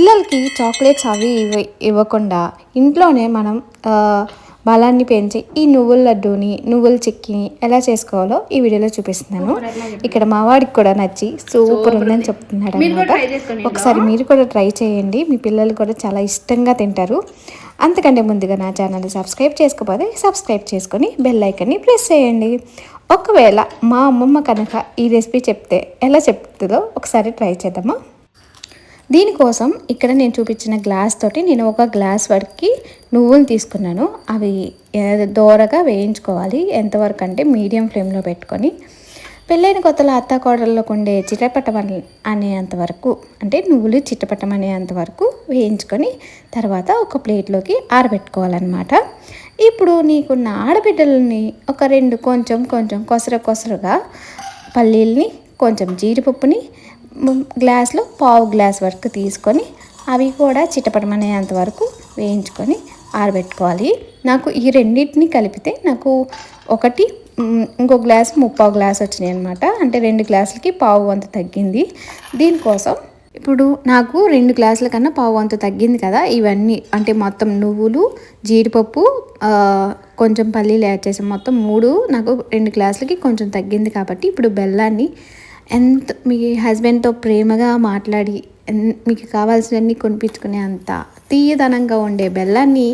పిల్లలకి చాక్లెట్స్ అవి ఇవి ఇవ్వకుండా ఇంట్లోనే మనం బలాన్ని పెంచి ఈ నువ్వుల లడ్డూని నువ్వుల చిక్కిని ఎలా చేసుకోవాలో ఈ వీడియోలో చూపిస్తున్నాను. ఇక్కడ మా వాడికి కూడా నచ్చి సూపర్ ఉందని చెప్తున్నాడు అనమాట ఒకసారి మీరు కూడా ట్రై చేయండి. మీ పిల్లలు కూడా చాలా ఇష్టంగా తింటారు. అంతకంటే ముందుగా నా ఛానల్ సబ్స్క్రైబ్ చేసుకోకపోతే సబ్స్క్రైబ్ చేసుకొని బెల్ ఐకన్ని ప్రెస్ చేయండి. ఒకవేళ మా అమ్మమ్మ కనుక ఈ రెసిపీ చెప్తే ఎలా చెప్తుందో ఒకసారి ట్రై చేద్దామా? దీనికోసం ఇక్కడ నేను చూపించిన గ్లాస్ తోటి నేను ఒక గ్లాస్ వరకు నువ్వులు తీసుకున్నాను. అవి దోరగా వేయించుకోవాలి. ఎంతవరకు అంటే మీడియం ఫ్లేమ్లో పెట్టుకొని. పెళ్ళైన కొత్తలో అత్త కోడళ్ళకు ఉండే చిటపటం అనేంత వరకు అంటే నువ్వులు చిట్టపటం అనేంత వరకు వేయించుకొని తర్వాత ఒక ప్లేట్లోకి ఆరబెట్టుకోవాలన్నమాట. ఇప్పుడు నీకున్న ఆడబిడ్డలని ఒక రెండు కొంచెం కొంచెం కొసర కొసరగా పల్లీల్ని కొంచెం జీడిపప్పుని గ్లాస్లో పావు గ్లాస్ వరకు తీసుకొని అవి కూడా చిటపటమనేంత వరకు వేయించుకొని ఆరబెట్టుకోవాలి. నాకు ఈ రెండింటిని కలిపితే నాకు ఒకటి ఇంకో గ్లాస్ ముప్పావు గ్లాస్ వచ్చినాయి అనమాట అంటే రెండు గ్లాసులకి పావు వంతు తగ్గింది. దీనికోసం ఇప్పుడు నాకు రెండు గ్లాసుల కన్నా పావు వంతు తగ్గింది కదా. ఇవన్నీ అంటే మొత్తం నువ్వులు జీడిపప్పు కొంచెం పల్లీలు యాడ్ చేసాం మొత్తం మూడు నాకు రెండు గ్లాసులకి కొంచెం తగ్గింది కాబట్టి ఇప్పుడు బెల్లాన్ని ఎంత మీ హస్బెండ్తో ప్రేమగా మాట్లాడి ఎన్- మీకు కావాల్సినవన్నీ కొనిపించుకునే అంత తీయదనంగా ఉండే బెల్లాన్ని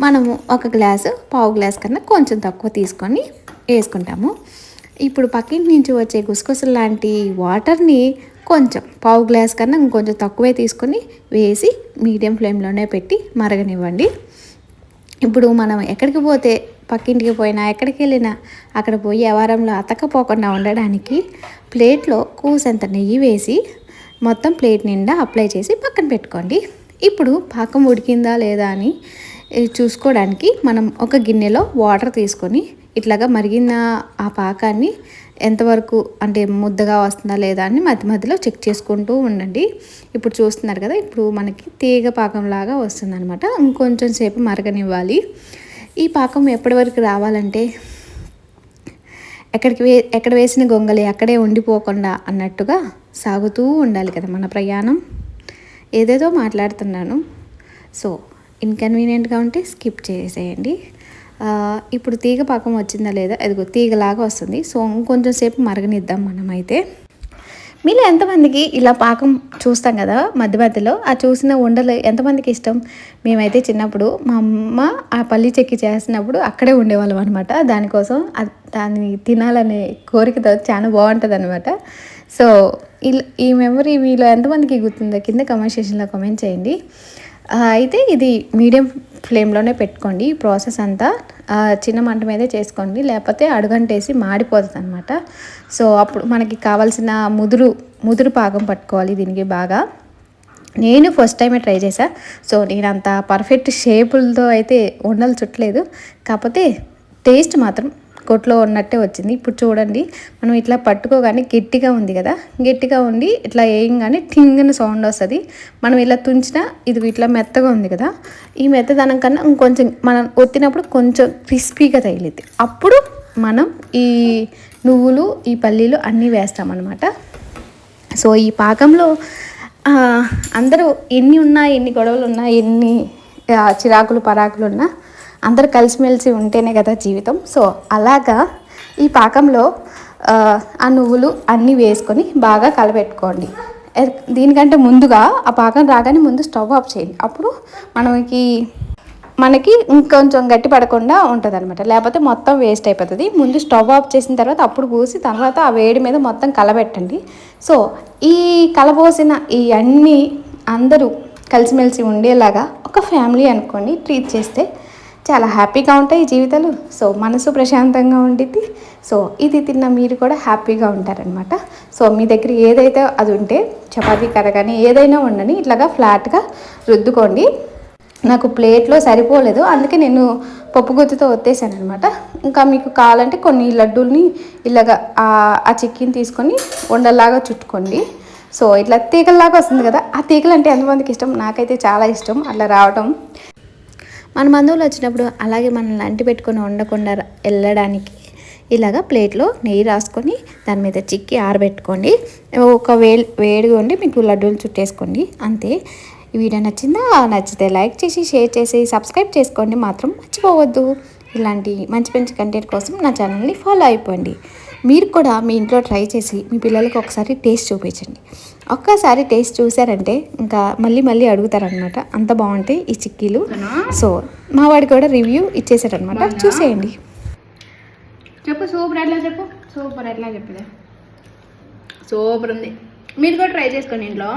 మనము ఒక గ్లాసు పావు గ్లాస్ కన్నా కొంచెం తక్కువ తీసుకొని వేసుకుంటాము. ఇప్పుడు పక్కింటి నుంచి వచ్చే గుసగుసలు లాంటి వాటర్ని కొంచెం పావు గ్లాస్ కన్నా ఇంకొంచెం తక్కువే తీసుకొని వేసి మీడియం ఫ్లేమ్లోనే పెట్టి మరగనివ్వండి. ఇప్పుడు మనం ఎక్కడికి పోతే పక్కింటికి పోయినా ఎక్కడికి వెళ్ళినా అక్కడ పోయి వ్యవహారంలో అతకపోకుండా ఉండడానికి ప్లేట్లో కూసంత నెయ్యి వేసి మొత్తం ప్లేట్ నిండా అప్లై చేసి పక్కన పెట్టుకోండి. ఇప్పుడు పాకం ఉడికిందా లేదా అని చూసుకోవడానికి మనం ఒక గిన్నెలో వాటర్ తీసుకొని ఇట్లాగా మరిగిన ఆ పాకాన్ని ఎంతవరకు అంటే ముద్దగా వస్తుందా లేదా అని మధ్య మధ్యలో చెక్ చేసుకుంటూ ఉండండి. ఇప్పుడు చూస్తున్నారు కదా ఇప్పుడు మనకి తీగ పాకం లాగా వస్తుంది అనమాట ఇంకొంచెం సేపు మరగనివ్వాలి. ఈ పాకం ఎప్పటి వరకు రావాలంటే ఎక్కడికి వే ఎక్కడ వేసిన గొంగలి అక్కడే ఉండిపోకుండా అన్నట్టుగా సాగుతూ ఉండాలి కదా మన ప్రయాణం. ఏదేదో మాట్లాడుతున్నాను. సో ఇన్కన్వీనియంట్గా ఉంటే స్కిప్ చేసేయండి. ఇప్పుడు తీగ పాకం వచ్చిందా లేదా? అదిగో తీగలాగా వస్తుంది. సో ఇంకొంచెం సేపు మరగనిద్దాం మనమైతే. మీలో ఎంతమందికి ఇలా పాకం చూస్తాం కదా మధ్య మధ్యలో ఆ చూసిన ఉండలు ఎంతమందికి ఇష్టం? మేమైతే చిన్నప్పుడు మా అమ్మ ఆ పల్లి చెక్కి చేసినప్పుడు అక్కడే ఉండేవాళ్ళం అనమాట దానికోసం దాన్ని తినాలనే కోరికతో చాలా బాగుంటుంది అనమాట సో ఇల్- ఈ మెమరీ మీలో ఎంతమందికి గుర్తుందో కింద కమెంట్ సెక్షన్లో కమెంట్ చేయండి. అయితే ఇది మీడియం ఫ్లేమ్లోనే పెట్టుకోండి ఈ ప్రాసెస్ అంతా. చిన్న మంట మీదే చేసుకోండి లేకపోతే అడుగంటేసి మాడిపోతుంది అనమాట సో అప్పుడు మనకి కావాల్సిన ముదురు ముదురు పాకం పట్టుకోవాలి దీనికి బాగా. నేను ఫస్ట్ టైమే ట్రై చేశా. సో నేను అంత పర్ఫెక్ట్ షేపులతో అయితే ఉండలు చుట్టలేదు. కాకపోతే టేస్ట్ మాత్రం కొట్లో ఉన్నట్టే వచ్చింది. ఇప్పుడు చూడండి మనం ఇట్లా పట్టుకోగానే గట్టిగా ఉంది కదా? గట్టిగా ఉండి ఇట్లా వేయంగానే టింగ్ని సౌండ్ వస్తుంది. మనం ఇలా తుంచినా ఇది ఇట్లా మెత్తగా ఉంది కదా? ఈ మెత్తదనం కన్నా ఇంకొంచెం మనం ఒత్తినప్పుడు కొంచెం క్రిస్పీగా తగిలిద్ది. అప్పుడు మనం ఈ నువ్వులు ఈ పల్లీలు అన్నీ వేస్తామన్నమాట. సో ఈ పాకంలో అందరూ ఎన్ని ఉన్నా ఎన్ని గొడవలు ఉన్నా ఎన్ని చిరాకులు పరాకులు ఉన్నా అందరు కలిసిమెలిసి ఉంటేనే కదా జీవితం. సో అలాగా ఈ పాకంలో ఆ, నువ్వులు అన్నీ వేసుకొని బాగా కలపెట్టుకోండి దీనికంటే ముందుగా ఆ పాకం రాగానే ముందు స్టవ్ ఆఫ్ చేయండి. అప్పుడు మనకి మనకి ఇంకొంచెం గట్టి పడకుండా ఉంటుంది అనమాట లేకపోతే మొత్తం వేస్ట్ అయిపోతుంది. ముందు స్టవ్ ఆఫ్ చేసిన తర్వాత అప్పుడు పూసి తర్వాత ఆ వేడి మీద మొత్తం కలబెట్టండి. సో ఈ కలబోసిన ఈ అన్నీ అందరూ కలిసిమెలిసి ఉండేలాగా ఒక ఫ్యామిలీ అనుకోండి ట్రీట్ చేస్తే చాలా హ్యాపీగా ఉంటాయి జీవితాలు. సో మనసు ప్రశాంతంగా ఉండిద్ది. సో ఇది తిన్న మీరు కూడా హ్యాపీగా ఉంటారనమాట సో మీ దగ్గర ఏదైతే అది ఉంటే చపాతీ కర్ర కానీ ఏదైనా ఉండని ఇట్లాగా ఫ్లాట్గా రుద్దుకోండి. నాకు ప్లేట్లో సరిపోలేదు. అందుకే నేను పప్పు గుత్తితో ఒత్తేసాను అనమాట ఇంకా మీకు కావాలంటే కొన్ని లడ్డూల్ని ఇలాగా ఆ ఆ చిక్కిని తీసుకొని వండల్లాగా చుట్టుకోండి. సో ఇట్లా తీగల్లాగా వస్తుంది కదా ఆ తీగలు అంటే ఎంతమందికి ఇష్టం? నాకైతే చాలా ఇష్టం. అట్లా రావటం. మన బంధువులు వచ్చినప్పుడు అలాగే మనల్ని అంటి పెట్టుకొని ఉండకుండా వెళ్ళడానికి ఇలాగ ప్లేట్లో నెయ్యి రాసుకొని దాని మీద చిక్కి ఆరబెట్టుకోండి. ఒక వే వేడిగా ఉండి మీకు లడ్డూలు చుట్టేసుకోండి. అంతే. ఈ వీడియో నచ్చిందా? నచ్చితే లైక్ చేసి షేర్ చేసి సబ్స్క్రైబ్ చేసుకోండి. మాత్రం మర్చిపోవద్దు. ఇలాంటి మంచి మంచి కంటెంట్ కోసం నా ఛానల్ని ఫాలో అయిపోండి. మీరు కూడా మీ ఇంట్లో ట్రై చేసి మీ పిల్లలకి ఒకసారి టేస్ట్ చూపించండి. ఒక్కసారి టేస్ట్ చూసారంటే ఇంకా మళ్ళీ మళ్ళీ అడుగుతారనమాట అంత బాగుంటాయి ఈ చిక్కీలు. సో మా వాడికి కూడా రివ్యూ ఇచ్చేసారనమాట చూసేయండి. చెప్పు సూపర్ ఎట్లా చెప్పు? సూపర్ ఎట్లా చెప్పుదా సూపర్ ఉంది. మీరు కూడా ట్రై చేసుకోండి ఇంట్లో.